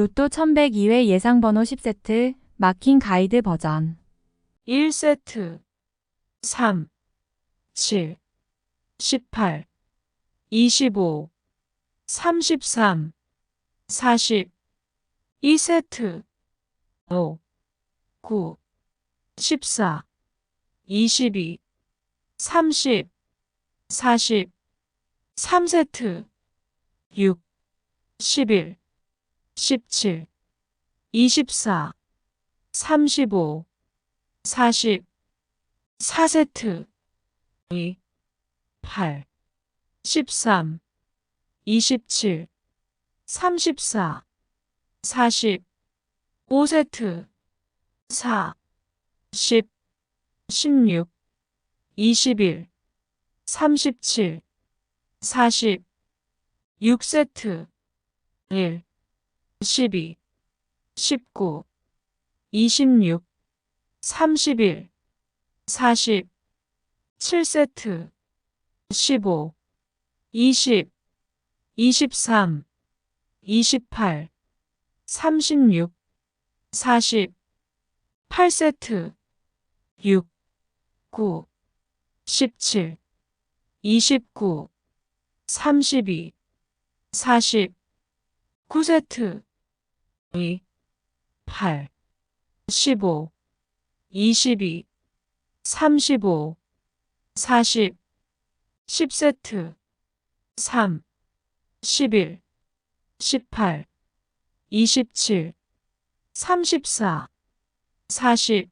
로또 1102회 예상번호 10세트 마킹 가이드 버전. 1세트. 3 7 18 25 33 40 2세트. 5 9 14 22 30 40 3세트. 6 11 17 24 35 40 4세트. 2 8 13 27 34 40 5세트. 4 10 16 21 37 40 6세트. 1 12 19 26 31 40 7세트 15 20 23 28 36 40 8세트 6 9 17 29 32 40 9세트 2 8 15 22 35 40 10세트 3 11 18 27 34 40